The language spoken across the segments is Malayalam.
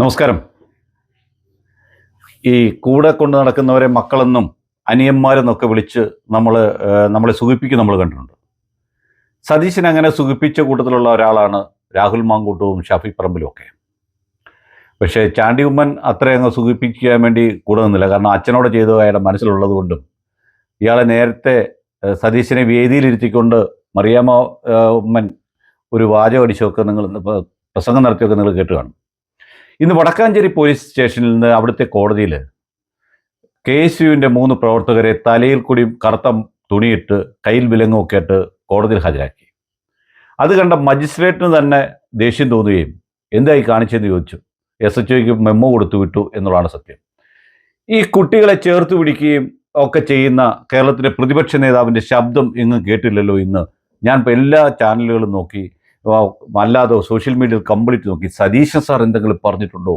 നമസ്കാരം. ഈ കൂടെ കൊണ്ട് നടക്കുന്നവരെ മക്കളെന്നും അനിയന്മാരെന്നൊക്കെ വിളിച്ച് നമ്മൾ നമ്മളെ സുഖിപ്പിക്കും നമ്മൾ കണ്ടിട്ടുണ്ട്. സതീശൻ അങ്ങനെ സുഖിപ്പിച്ച കൂട്ടത്തിലുള്ള ഒരാളാണ് രാഹുൽ മാങ്കൂട്ടവും ഷാഫി പറമ്പിലും ഒക്കെ. പക്ഷേ ചാണ്ടി ഉമ്മൻ അത്ര അങ്ങ് സുഖിപ്പിക്കാൻ വേണ്ടി കൂടെ നിന്നില്ല. കാരണം അച്ഛനോട് ചെയ്തു അയാളുടെ മനസ്സിലുള്ളത് കൊണ്ടും ഇയാളെ നേരത്തെ സതീശനെ വേദിയിലിരുത്തിക്കൊണ്ട് മറിയാമ്മ ഉമ്മൻ ഒരു വാചകം നിങ്ങൾ പ്രസംഗം നടത്തിയൊക്കെ നിങ്ങൾ കേട്ട് കാണും. ഇന്ന് വടക്കാഞ്ചേരി പോലീസ് സ്റ്റേഷനിൽ നിന്ന് അവിടുത്തെ കോടതിയിൽ കെ എസ് യുവിന്റെ മൂന്ന് പ്രവർത്തകരെ തലയിൽ കൂടി കറുത്ത തുണിയിട്ട് കയ്യിൽ വിലങ്ങുമൊക്കെ ഇട്ട് കോടതിയിൽ ഹാജരാക്കി. അത് കണ്ട മജിസ്ട്രേറ്റിന് തന്നെ ദേഷ്യം തോന്നുകയും എന്തായി കാണിച്ചെന്ന് ചോദിച്ചു. എസ് എച്ച് ഒക്ക് മെമ്മോ കൊടുത്തു വിട്ടു എന്നുള്ളതാണ് സത്യം. ഈ കുട്ടികളെ ചേർത്ത് പിടിക്കുകയും ഒക്കെ ചെയ്യുന്ന കേരളത്തിലെ പ്രതിപക്ഷ നേതാവിന്റെ ശബ്ദം ഇങ്ങ് കേട്ടില്ലല്ലോ ഇന്ന്. ഞാൻ ഇപ്പോൾ എല്ലാ ചാനലുകളും നോക്കി അല്ലാതെ സോഷ്യൽ മീഡിയയിൽ കംപ്ലീറ്റ് നോക്കി. സതീശൻ സാർ എന്തെങ്കിലും പറഞ്ഞിട്ടുണ്ടോ?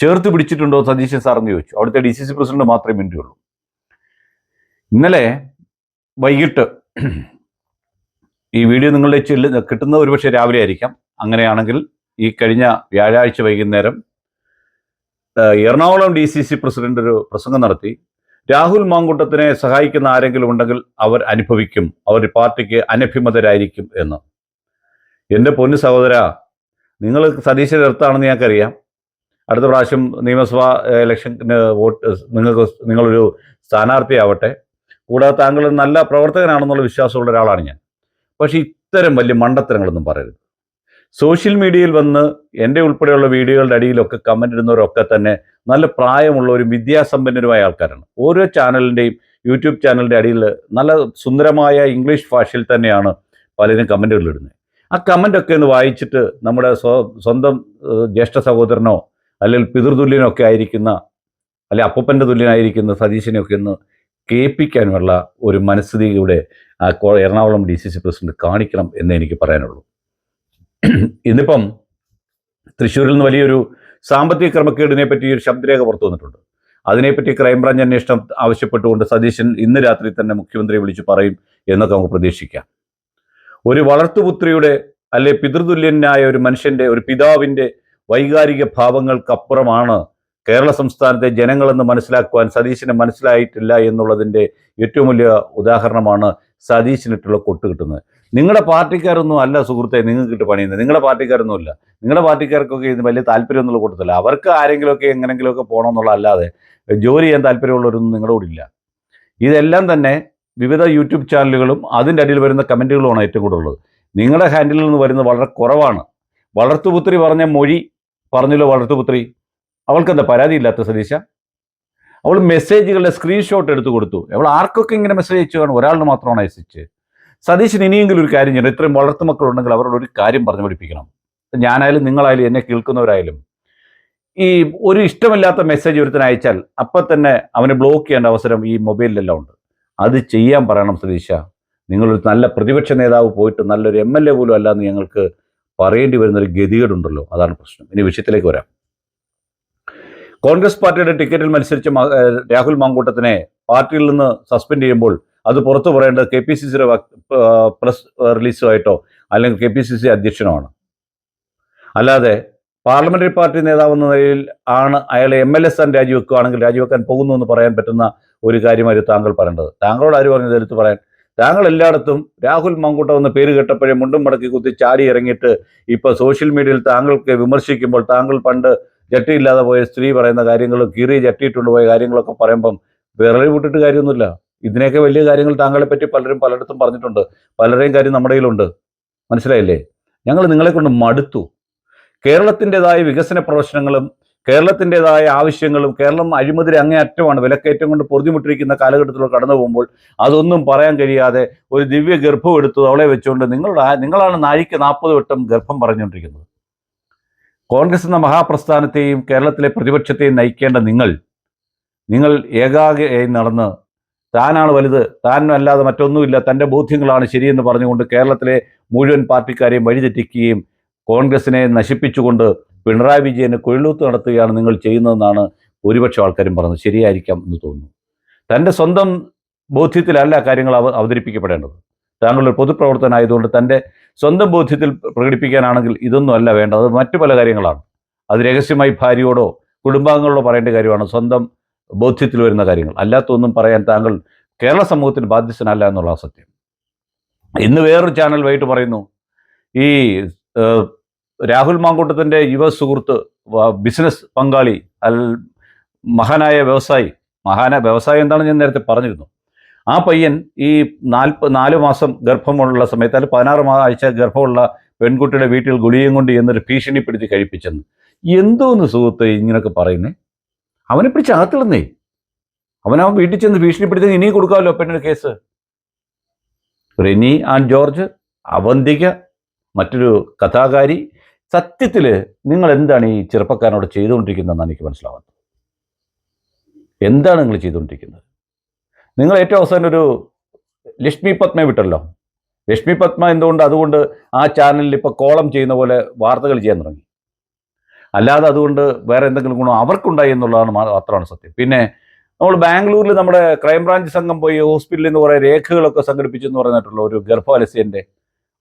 ചേർത്ത് പിടിച്ചിട്ടുണ്ടോ സതീശൻ സാർ എന്ന് ചോദിച്ചു. അവിടുത്തെ ഡി സി സി പ്രസിഡന്റ് മാത്രമേ മിണ്ടിയുള്ളൂ. ഇന്നലെ വൈകിട്ട് ഈ വീഡിയോ നിങ്ങളുടെ ചെല്ലു കിട്ടുന്ന ഒരുപക്ഷെ രാവിലെ ആയിരിക്കാം. അങ്ങനെയാണെങ്കിൽ ഈ കഴിഞ്ഞ വ്യാഴാഴ്ച വൈകുന്നേരം Ernakulam D C C president ഒരു പ്രസംഗം നടത്തി. രാഹുൽ മാങ്കൂട്ടത്തിനെ സഹായിക്കുന്ന ആരെങ്കിലും ഉണ്ടെങ്കിൽ അവർ അനുഭവിക്കും. അവർ പാർട്ടിക്ക് അനഭിമതരായിരിക്കും എന്ന്. എന്റെ പൊന്നു സഹോദര നിങ്ങൾ സതീശൻ എർത്താണെന്ന് ഞങ്ങൾക്കറിയാം. അടുത്ത പ്രാവശ്യം നിയമസഭാ ഇലക്ഷന് വോട്ട് നിങ്ങൾക്ക് നിങ്ങളൊരു സ്ഥാനാർത്ഥിയാവട്ടെ. കൂടാതെ താങ്കൾ നല്ല പ്രവർത്തകനാണെന്നുള്ള വിശ്വാസമുള്ള ഒരാളാണ് ഞാൻ. പക്ഷേ ഇത്തരം വലിയ മണ്ടത്തരങ്ങളൊന്നും പറയരുത്. സോഷ്യൽ മീഡിയയിൽ വന്ന് എന്റെ ഉൾപ്പെടെയുള്ള വീഡിയോകളുടെ അടിയിലൊക്കെ കമന്റ് ഇടുന്നവരൊക്കെ തന്നെ നല്ല പ്രായമുള്ളവരും വിദ്യാസമ്പന്നരുമായ ആൾക്കാരാണ്. ഓരോ ചാനലിന്റെയും യൂട്യൂബ് ചാനലിന്റെ അടിയിൽ നല്ല സുന്ദരമായ ഇംഗ്ലീഷ് ഭാഷയിൽ തന്നെയാണ് പലരും കമന്റുകൾ ഇടുന്നത്. ആ കമന്റ് ഒക്കെ ഒന്ന് വായിച്ചിട്ട് നമ്മുടെ സ്വ- സ്വന്തം ജ്യേഷ്ഠ സഹോദരനോ അല്ലെങ്കിൽ പിതൃതുല്യനോ ഒക്കെ ആയിരിക്കുന്ന അല്ലെ അപ്പന്റെ തുല്യനായിരിക്കുന്ന സതീശനെയൊക്കെ ഒന്ന് കേൾപ്പിക്കാനുള്ള ഒരു മനസ്ഥിതി ഇവിടെ Ernakulam D C C president കാണിക്കണം എന്നേ എനിക്ക് പറയാനുള്ളൂ. ഇന്നിപ്പം തൃശ്ശൂരിൽ നിന്ന് വലിയൊരു സാമ്പത്തിക ക്രമക്കേടിനെ പറ്റി ഒരു ശബ്ദരേഖ പുറത്തു വന്നിട്ടുണ്ട്. അതിനെപ്പറ്റി ക്രൈംബ്രാഞ്ച് അന്വേഷണം ആവശ്യപ്പെട്ടുകൊണ്ട് സതീശൻ ഇന്ന് രാത്രി തന്നെ മുഖ്യമന്ത്രിയെ വിളിച്ച് പറയും എന്നൊക്കെ നമുക്ക് പ്രതീക്ഷിക്കാം. ഒരു വളർത്തുപുത്രിയുടെ അല്ലെ പിതൃതുല്യനായ ഒരു മനുഷ്യന്റെ ഒരു പിതാവിന്റെ വൈകാരിക ഭാവങ്ങൾക്കപ്പുറമാണ് കേരള സംസ്ഥാനത്തെ ജനങ്ങളെന്ന് മനസ്സിലാക്കുവാൻ സതീശിന് മനസ്സിലായിട്ടില്ല എന്നുള്ളതിന്റെ ഏറ്റവും വലിയ ഉദാഹരണമാണ് സതീശിനിട്ടുള്ള കൊട്ട് കിട്ടുന്നത്. നിങ്ങളുടെ പാർട്ടിക്കാരൊന്നും അല്ല സുഹൃത്തെ നിങ്ങൾക്ക് പണിയുന്നത്. നിങ്ങളുടെ പാർട്ടിക്കാരൊന്നും അല്ല നിങ്ങളുടെ പാർട്ടിക്കാർക്കൊക്കെ ഇതിന് വലിയ താല്പര്യമൊന്നുള്ള കൂട്ടത്തില്ല. അവർക്ക് ആരെങ്കിലുമൊക്കെ എങ്ങനെങ്കിലുമൊക്കെ പോകണമെന്നുള്ള അല്ലാതെ ജോലി ചെയ്യാൻ താല്പര്യമുള്ളവരൊന്നും നിങ്ങളുടെ കൂടെ ഇല്ല. ഇതെല്ലാം തന്നെ വിവിധ യൂട്യൂബ് ചാനലുകളും അതിന്റെ അടിയിൽ വരുന്ന കമന്റുകളുമാണ് ഏറ്റവും കൂടുതലുള്ളത്. നിങ്ങളുടെ ഹാൻഡിലിൽ നിന്ന് വരുന്നത് വളരെ കുറവാണ്. വളർത്തുപുത്രി പറഞ്ഞ മൊഴി പറഞ്ഞല്ലോ വളർത്തുപുത്രി? അവൾക്കെന്താ പരാതിയില്ലാത്ത സതീശ? അവൾ മെസ്സേജുകളുടെ സ്ക്രീൻഷോട്ട് എടുത്തു കൊടുത്തു. അവൾ ആർക്കൊക്കെ ഇങ്ങനെ മെസ്സേജ് അയച്ചു കാണും? ഒരാളിന് മാത്രമാണ് അയച്ചിച്ച് സതീശൻ ഇനിയെങ്കിലും ഒരു കാര്യം ചെയ്യണം. ഇത്രയും വളർത്തുമക്കളുണ്ടെങ്കിൽ അവരോട് ഒരു കാര്യം പറഞ്ഞു പഠിപ്പിക്കണം. ഞാനായാലും നിങ്ങളായാലും എന്നെ കേൾക്കുന്നവരായാലും. ഈ ഒരു ഇഷ്ടമില്ലാത്ത മെസ്സേജ് ഒരുത്തൻ അയച്ചാൽ അപ്പം തന്നെ അവനെ ബ്ലോക്ക് ചെയ്യേണ്ട അവസരം ഈ മൊബൈലിലെല്ലാം ഉണ്ട്. അത് ചെയ്യാൻ പറയണം ശ്രീശ നിങ്ങളൊരു നല്ല പ്രതിപക്ഷ നേതാവ് പോയിട്ട് നല്ലൊരു എം എൽ എ പോലും അല്ലാന്ന് ഞങ്ങൾക്ക് പറയേണ്ടി വരുന്നൊരു ഗതികേടുണ്ടല്ലോ. അതാണ് പ്രശ്നം. ഇനി വിഷയത്തിലേക്ക് വരാം. കോൺഗ്രസ് പാർട്ടിയുടെ ടിക്കറ്റിൽ മത്സരിച്ച രാഹുൽ മാങ്കൂട്ടത്തിനെ പാർട്ടിയിൽ നിന്ന് സസ്പെൻഡ് ചെയ്യുമ്പോൾ അത് പുറത്തു പറയേണ്ടത് കെ പി സി സിയുടെ പ്രസ് റിലീസുമായിട്ടോ അല്ലെങ്കിൽ കെ പി സി സി അധ്യക്ഷനോ ആണ്. അല്ലാതെ പാർലമെന്ററി പാർട്ടി നേതാവ് എന്ന നിലയിൽ ആണ് അയാളെ എം എൽ എ സ്ഥാനം രാജിവെക്കുകയാണെങ്കിൽ രാജിവെക്കാൻ പോകുന്നു എന്ന് പറയാൻ പറ്റുന്ന ഒരു കാര്യമായി താങ്കൾ പറയേണ്ടത്. താങ്കളോട് ആര് പറഞ്ഞത് എടുത്ത് പറയാൻ? താങ്കൾ എല്ലായിടത്തും രാഹുൽ മങ്കൂട്ടം എന്ന പേര് കേട്ടപ്പോഴേ മുണ്ടും മടക്കി കുത്തി ചാടി ഇറങ്ങിയിട്ട് ഇപ്പോൾ സോഷ്യൽ മീഡിയയിൽ താങ്കൾക്ക് വിമർശിക്കുമ്പോൾ താങ്കൾ പണ്ട് ജട്ടിയില്ലാതെ പോയ സ്ത്രീ പറയുന്ന കാര്യങ്ങൾ കീറി ജട്ടിയിട്ടുണ്ട് പോയ കാര്യങ്ങളൊക്കെ പറയുമ്പം വിറളി വിട്ടിട്ട് കാര്യമൊന്നുമില്ല. ഇതിനെയൊക്കെ വലിയ കാര്യങ്ങൾ താങ്കളെ പറ്റി പലരും പലയിടത്തും പറഞ്ഞിട്ടുണ്ട്. പലരെയും കാര്യം നമ്മുടെ കയ്യിലുണ്ട്. മനസ്സിലായില്ലേ? ഞങ്ങൾ നിങ്ങളെ കൊണ്ട് മടുത്തു. കേരളത്തിന്റെതായ വികസന പ്രവർത്തനങ്ങളും കേരളത്തിന്റെതായ ആവശ്യങ്ങളും കേരളം അഴിമതി അങ്ങേയറ്റമാണ് വിലക്കയറ്റം കൊണ്ട് പൊറുതിമുട്ടിരിക്കുന്ന കാലഘട്ടത്തിലൂടെ കടന്നു പോകുമ്പോൾ അതൊന്നും പറയാൻ കഴിയാതെ ഒരു ദിവ്യ ഗർഭം എടുത്തു അവളെ വെച്ചുകൊണ്ട് നിങ്ങളുടെ നിങ്ങളാണ് നാഴിക്ക് നാൽപ്പത് വട്ടം ഗർഭം പറഞ്ഞുകൊണ്ടിരിക്കുന്നത്. കോൺഗ്രസ് എന്ന മഹാപ്രസ്ഥാനത്തെയും കേരളത്തിലെ പ്രതിപക്ഷത്തെയും നയിക്കേണ്ട നിങ്ങൾ നിങ്ങൾ ഏകാഗ്രയായി നടന്ന് താനാണ് വലുത് താൻ അല്ലാതെ മറ്റൊന്നുമില്ല തന്റെ ബോധ്യങ്ങളാണ് ശരിയെന്ന് പറഞ്ഞുകൊണ്ട് കേരളത്തിലെ മുഴുവൻ പാർട്ടിക്കാരെയും വഴിതെറ്റിക്കുകയും കോൺഗ്രസിനെ നശിപ്പിച്ചുകൊണ്ട് പിണറായി വിജയന് കൊഴിലൂത്ത് നടത്തുകയാണ് നിങ്ങൾ ചെയ്യുന്നതെന്നാണ് ഭൂരിപക്ഷം ആൾക്കാരും പറഞ്ഞത്. ശരിയായിരിക്കാം എന്ന് തോന്നുന്നു. തന്റെ സ്വന്തം ബോധ്യത്തിലല്ല കാര്യങ്ങൾ അവ അവതരിപ്പിക്കപ്പെടേണ്ടത്. താങ്കളൊരു ഒരു പൊതുപ്രവർത്തനായതുകൊണ്ട് തന്റെ സ്വന്തം ബോധ്യത്തിൽ പ്രകടിപ്പിക്കാനാണെങ്കിൽ ഇതൊന്നും അല്ല വേണ്ടത്. അത് മറ്റു പല കാര്യങ്ങളാണ്. അത് രഹസ്യമായി ഭാര്യയോടോ കുടുംബാംഗങ്ങളോടോ പറയേണ്ട കാര്യമാണ്. സ്വന്തം ബോധ്യത്തിൽ വരുന്ന കാര്യങ്ങൾ. അല്ലാത്തൊന്നും പറയാൻ താങ്കൾ കേരള സമൂഹത്തിന് ബാധ്യസ്ഥനല്ല എന്നുള്ള സത്യം. ഇന്ന് വേറൊരു ചാനൽ വൈകിട്ട് പറയുന്നു ഈ രാഹുൽ മാങ്കൂട്ടത്തിന്റെ യുവ സുഹൃത്ത് ബിസിനസ് പങ്കാളി അൽ മഹാനായ വ്യവസായി. മഹാന വ്യവസായി എന്താണെന്ന് ഞാൻ നേരത്തെ പറഞ്ഞിരുന്നു. ആ പയ്യൻ ഈ നാൽപ്പ നാല് മാസം ഗർഭമുള്ള സമയത്ത് അല്ലെങ്കിൽ പതിനാറ് ആഴ്ച ഗർഭമുള്ള പെൺകുട്ടിയുടെ വീട്ടിൽ ഗുളിയും കൊണ്ട് എന്നൊരു ഭീഷണിപ്പെടുത്തി കഴിപ്പിച്ചെന്ന്. എന്തോന്ന് സുഹൃത്ത് ഇങ്ങനെയൊക്കെ പറയുന്നേ? അവനെ പിടിച്ച് അകത്തിടുന്നേ അവൻ വീട്ടിൽ ചെന്ന് ഭീഷണിപ്പെടുത്തി ഇനിയും കൊടുക്കാമല്ലോ പെണ്ണിന് കേസ്? റെനി ആൻഡ് ജോർജ് അവന്തിക മറ്റൊരു കഥാകാരി സത്യത്തിൽ നിങ്ങൾ എന്താണ് ഈ ചെറുപ്പക്കാരനോട് ചെയ്തുകൊണ്ടിരിക്കുന്നതെന്നാണ് എനിക്ക് മനസ്സിലാവുന്നത്? എന്താണ് നിങ്ങൾ ചെയ്തുകൊണ്ടിരിക്കുന്നത്? നിങ്ങൾ ഏറ്റവും അവസാനം ഒരു ലക്ഷ്മി പത്മ വിട്ടല്ലോ. ലക്ഷ്മി പത്മ എന്തുകൊണ്ട് അതുകൊണ്ട് ആ ചാനലിൽ ഇപ്പോൾ കോളം ചെയ്യുന്ന പോലെ വാർത്തകൾ ചെയ്യാൻ തുടങ്ങി? അല്ലാതെ അതുകൊണ്ട് വേറെ എന്തെങ്കിലും ഗുണം അവർക്കുണ്ടായി എന്നുള്ളതാണ് മാത്രമാണ് സത്യം. പിന്നെ നമ്മൾ ബാംഗ്ലൂരിൽ നമ്മുടെ ക്രൈംബ്രാഞ്ച് സംഘം പോയി ഹോസ്പിറ്റലിൽ നിന്ന് കുറേ രേഖകളൊക്കെ സംഘടിപ്പിച്ചെന്ന് പറഞ്ഞിട്ടുള്ള ഒരു ഗർഭവലസ്യന്റെ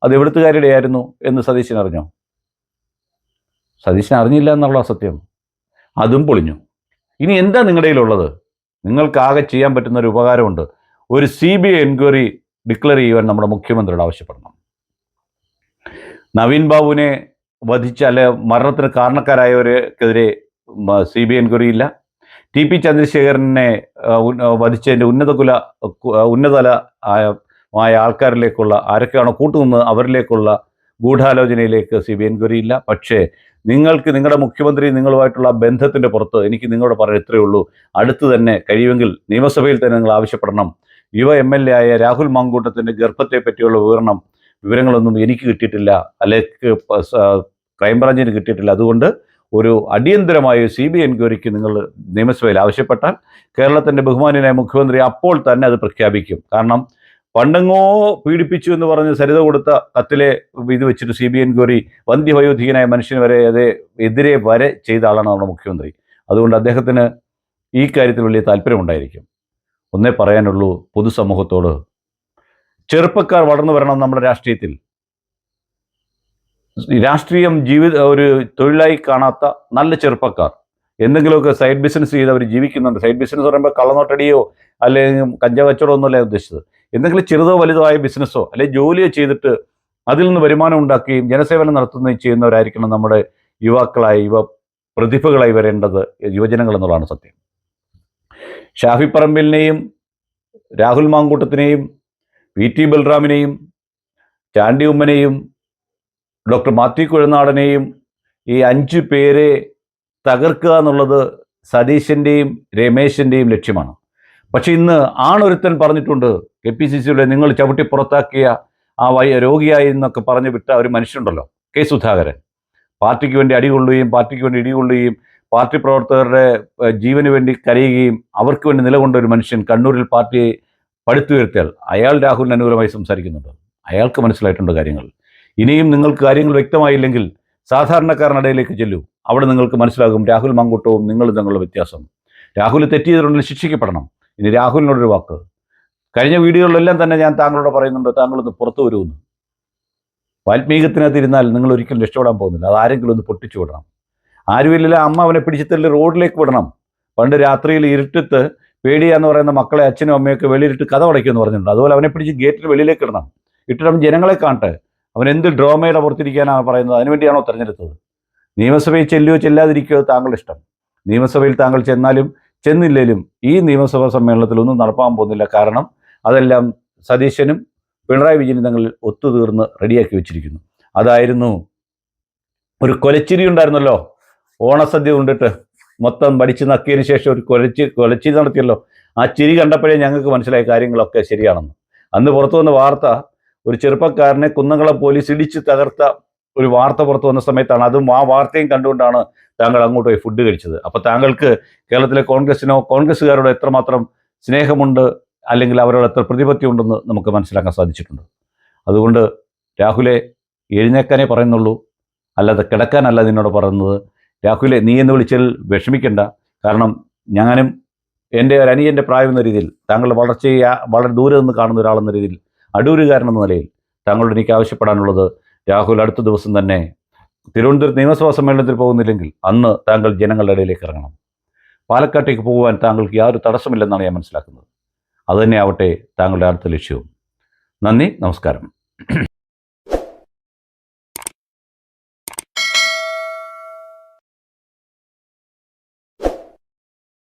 അത് എവിടുത്തുകാരുടെ ആയിരുന്നു എന്ന് സതീശൻ അറിഞ്ഞോ? സതീശൻ അറിഞ്ഞില്ല എന്നുള്ള സത്യം അതും പൊളിഞ്ഞു. ഇനി എന്താ നിങ്ങളുടെ കയ്യിലുള്ളത്? നിങ്ങൾക്കാകെ ചെയ്യാൻ പറ്റുന്ന ഒരു ഉപകാരമുണ്ട്. ഒരു C B I enquiry declare ചെയ്യുവാൻ നമ്മുടെ മുഖ്യമന്ത്രിയോട് ആവശ്യപ്പെടണം. നവീൻ ബാബുവിനെ വധിച്ച അല്ലെ മരണത്തിന് കാരണക്കാരായവർക്കെതിരെ സി ബി ഐ എൻക്വയറി ഇല്ല. ടി പി ചന്ദ്രശേഖരനെ വധിച്ചതിന്റെ ഉന്നതകുല കുല ഉന്നതല ആയ- ആൾക്കാരിലേക്കുള്ള ആരൊക്കെയാണോ കൂട്ടുനിന്ന് അവരിലേക്കുള്ള ഗൂഢാലോചനയിലേക്ക് സി ബി എൻക്വയറി ഇല്ല. പക്ഷേ നിങ്ങൾക്ക് നിങ്ങളുടെ മുഖ്യമന്ത്രി നിങ്ങളുമായിട്ടുള്ള ബന്ധത്തിന്റെ പുറത്ത് എനിക്ക് നിങ്ങളോട് പറയാൻ ഇത്രയേ ഉള്ളൂ. അടുത്ത് തന്നെ കഴിയുമെങ്കിൽ നിയമസഭയിൽ തന്നെ നിങ്ങൾ ആവശ്യപ്പെടണം. യുവ എം എൽ എ ആയ രാഹുൽ മാങ്കൂട്ടത്തിന്റെ ഗർഭത്തെ പറ്റിയുള്ള വിവരണം വിവരങ്ങളൊന്നും എനിക്ക് കിട്ടിയിട്ടില്ല. അല്ലെങ്കിൽ ക്രൈംബ്രാഞ്ചിന് കിട്ടിയിട്ടില്ല. അതുകൊണ്ട് ഒരു അടിയന്തരമായ സി ബി എൻക്വയറിക്ക് നിങ്ങൾ നിയമസഭയിൽ ആവശ്യപ്പെട്ടാൽ കേരളത്തിന്റെ ബഹുമാനിയായ മുഖ്യമന്ത്രി അപ്പോൾ തന്നെ അത് പ്രഖ്യാപിക്കും. കാരണം പണ്ടെങ്ങോ പീഡിപ്പിച്ചു എന്ന് പറഞ്ഞ് സരിത കൊടുത്ത കത്തിലെ ഇത് വെച്ചിട്ട് സി ബി എൻക്വയറി വന്ധ്യവയോധികനായ മനുഷ്യന് വരെ അത് എതിരെ വരെ ചെയ്ത ആളാണ് നമ്മുടെ മുഖ്യമന്ത്രി. അതുകൊണ്ട് അദ്ദേഹത്തിന് ഈ കാര്യത്തിൽ വലിയ താല്പര്യമുണ്ടായിരിക്കും. ഒന്നേ പറയാനുള്ളൂ പൊതുസമൂഹത്തോട് ചെറുപ്പക്കാർ വളർന്നു വരണം നമ്മുടെ രാഷ്ട്രീയത്തിൽ. രാഷ്ട്രീയം ജീവിത ഒരു തൊഴിലായി കാണാത്ത നല്ല ചെറുപ്പക്കാർ. എന്തെങ്കിലുമൊക്കെ സൈഡ് ബിസിനസ് ചെയ്ത് അവർ ജീവിക്കുന്നുണ്ട്. സൈഡ് ബിസിനസ് പറയുമ്പോൾ കള്ളനോട്ടടിയോ അല്ലെങ്കിൽ കഞ്ചാവ് കച്ചവടമോ ഒന്നുമല്ല ഉദ്ദേശിച്ചത്. എന്തെങ്കിലും ചെറുതോ വലുതോ ആയ ബിസിനസ്സോ അല്ലെങ്കിൽ ജോലിയോ ചെയ്തിട്ട് അതിൽ നിന്ന് വരുമാനം ഉണ്ടാക്കുകയും ജനസേവനം നടത്തുകയും ചെയ്യുന്നവരായിരിക്കണം നമ്മുടെ യുവാക്കളായി യുവ പ്രതിഭകളായി വരേണ്ടത് യുവജനങ്ങൾ എന്നുള്ളതാണ് സത്യം. ഷാഫി പറമ്പിലിനെയും രാഹുൽ മാങ്കൂട്ടത്തിനെയും വി ടി ബൽറാമിനെയും ചാണ്ടി ഉമ്മനെയും ഡോക്ടർ മാത്യു കുഴനാടനെയും ഈ അഞ്ച് പേരെ തകർക്കുക എന്നുള്ളത് സതീശന്റെയും രമേശിന്റെയും ലക്ഷ്യമാണ്. പക്ഷെ ഇന്ന് ആണൊരുത്തൻ പറഞ്ഞിട്ടുണ്ട് കെ പി സി സിയുടെ നിങ്ങൾ ചവിട്ടി പുറത്താക്കിയ ആ വൈ രോഗിയായി എന്നൊക്കെ പറഞ്ഞു വിട്ട ഒരു മനുഷ്യനുണ്ടല്ലോ കെ സുധാകരൻ. പാർട്ടിക്ക് വേണ്ടി അടികൊള്ളുകയും പാർട്ടിക്ക് വേണ്ടി ഇടികൊള്ളുകയും പാർട്ടി പ്രവർത്തകരുടെ ജീവന് വേണ്ടി കരയുകയും അവർക്ക് വേണ്ടി നിലകൊണ്ട ഒരു മനുഷ്യൻ കണ്ണൂരിൽ പാർട്ടിയെ പടുത്തുയർത്തിയാൽ അയാൾ രാഹുലിന് അനുകൂലമായി സംസാരിക്കുന്നുണ്ട്. അയാൾക്ക് മനസ്സിലായിട്ടുണ്ട് കാര്യങ്ങൾ. ഇനിയും നിങ്ങൾക്ക് കാര്യങ്ങൾ വ്യക്തമായില്ലെങ്കിൽ സാധാരണക്കാരനിടയിലേക്ക് ചെല്ലൂ. അവിടെ നിങ്ങൾക്ക് മനസ്സിലാകും രാഹുൽ മങ്കൂട്ടവും നിങ്ങളും തങ്ങളുടെ വ്യത്യാസം. രാഹുൽ തെറ്റിയതുണ്ടെങ്കിൽ ശിക്ഷിക്കപ്പെടണം. ഇനി രാഹുലിനോടൊരു വാക്ക്. കഴിഞ്ഞ വീഡിയോകളിലെല്ലാം തന്നെ ഞാൻ താങ്കളോട് പറയുന്നുണ്ട് താങ്കളൊന്ന് പുറത്തു വരുമെന്ന് വാൽമീകത്തിനകത്ത് ഇരുന്നാൽ നിങ്ങൾ ഒരിക്കലും രക്ഷപ്പെടാൻ പോകുന്നില്ല. അത് ആരെങ്കിലും ഒന്ന് പൊട്ടിച്ചു വിടണം. ആരുമില്ല അമ്മ അവനെ പിടിച്ചു തള്ളി റോഡിലേക്ക് വിടണം. പണ്ട് രാത്രിയിൽ ഇരുട്ടത്ത് പേടിയാന്ന് പറയുന്ന മക്കളെ അച്ഛനും അമ്മയൊക്കെ വെളിയിലിട്ട് കഥ അടയ്ക്കുമെന്ന് പറഞ്ഞിട്ടുണ്ട്. അതുപോലെ അവനെ പിടിച്ച് ഗേറ്റിൽ വെളിയിലേക്ക് ഇടണം. ഇട്ടിട്ട് അവൻ ജനങ്ങളെ കാണട്ടെ. അവൻ എന്ത് ഡ്രോമയുടെ പുറത്തിരിക്കാനാണ് പറയുന്നത്? അതിനുവേണ്ടിയാണോ തെരഞ്ഞെടുത്തത്? നിയമസഭയിൽ ചെല്ലുകയോ ചെല്ലാതിരിക്കുകയോ താങ്കളുടെ ഇഷ്ടം. നിയമസഭയിൽ താങ്കൾ ചെന്നാലും ചെന്നില്ലേലും ഈ നിയമസഭാ സമ്മേളനത്തിൽ ഒന്നും നടപ്പാൻ പോകുന്നില്ല. കാരണം അതെല്ലാം സതീശനും പിണറായി വിജയനും തങ്ങൾ ഒത്തുതീർന്ന് റെഡിയാക്കി വെച്ചിരിക്കുന്നു. അതായിരുന്നു ഒരു കൊലച്ചിരി ഉണ്ടായിരുന്നല്ലോ. ഓണസദ്യ കൊണ്ടിട്ട് മൊത്തം പഠിച്ച് നക്കിയതിന് ശേഷം ഒരു കൊലച്ചി കൊലച്ചിരി നടത്തിയല്ലോ. ആ ചിരി കണ്ടപ്പോഴേ ഞങ്ങൾക്ക് മനസ്സിലായ കാര്യങ്ങളൊക്കെ ശരിയാണെന്ന്. അന്ന് പുറത്തു വന്ന വാർത്ത ഒരു ചെറുപ്പക്കാരനെ കുന്നംകുളം പോലീസ് ഇടിച്ച് തകർത്ത ഒരു വാർത്ത പുറത്തു വന്ന സമയത്താണ്. അതും ആ വാർത്തയും കണ്ടുകൊണ്ടാണ് താങ്കൾ അങ്ങോട്ട് പോയി ഫുഡ് കഴിച്ചത്. അപ്പോൾ താങ്കൾക്ക് കേരളത്തിലെ കോൺഗ്രസിനോ കോൺഗ്രസ്സുകാരോട് എത്രമാത്രം സ്നേഹമുണ്ട് അല്ലെങ്കിൽ അവരോട് എത്ര പ്രതിപത്തി ഉണ്ടെന്ന് നമുക്ക് മനസ്സിലാക്കാൻ സാധിച്ചിട്ടുണ്ട്. അതുകൊണ്ട് രാഹുലെ എഴുന്നേക്കാനേ പറയുന്നുള്ളൂ. അല്ലാതെ കിടക്കാനല്ല നിന്നോട് പറയുന്നത്. രാഹുലെ നീ എന്ന് വിളിച്ചാൽ വിഷമിക്കണ്ട. കാരണം ഞാനും എന്റെ ഒരു അനിയന്റെ പ്രായം എന്ന രീതിയിൽ താങ്കളുടെ വളർച്ചയെ വളരെ ദൂരെ നിന്ന് കാണുന്ന ഒരാളെന്ന രീതിയിൽ അടൂരുകാരൻ എന്ന നിലയിൽ താങ്കളോട് എനിക്ക് ആവശ്യപ്പെടാനുള്ളത് രാഹുൽ അടുത്ത ദിവസം തന്നെ തിരുവനന്തപുരത്ത് നിയമസഭാ സമ്മേളനത്തിൽ പോകുന്നില്ലെങ്കിൽ അന്ന് താങ്കൾ ജനങ്ങളുടെ ഇടയിലേക്ക് ഇറങ്ങണം. പാലക്കാട്ടേക്ക് പോകുവാൻ താങ്കൾക്ക് യാതൊരു തടസ്സമില്ലെന്നാണ് ഞാൻ മനസ്സിലാക്കുന്നത്. അതുതന്നെയാവട്ടെ താങ്കളുടെ അടുത്ത ലക്ഷ്യവും. നന്ദി നമസ്കാരം.